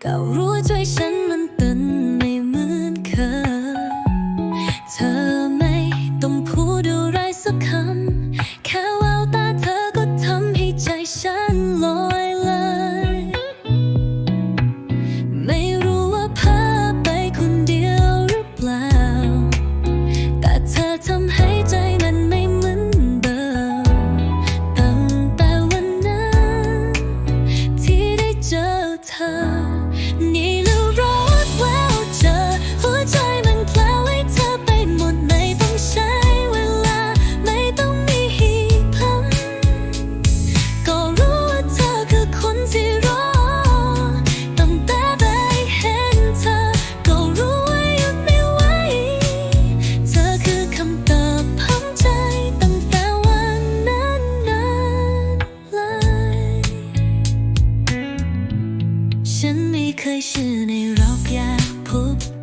高入最深。 ยชื่อในรอบยาพบ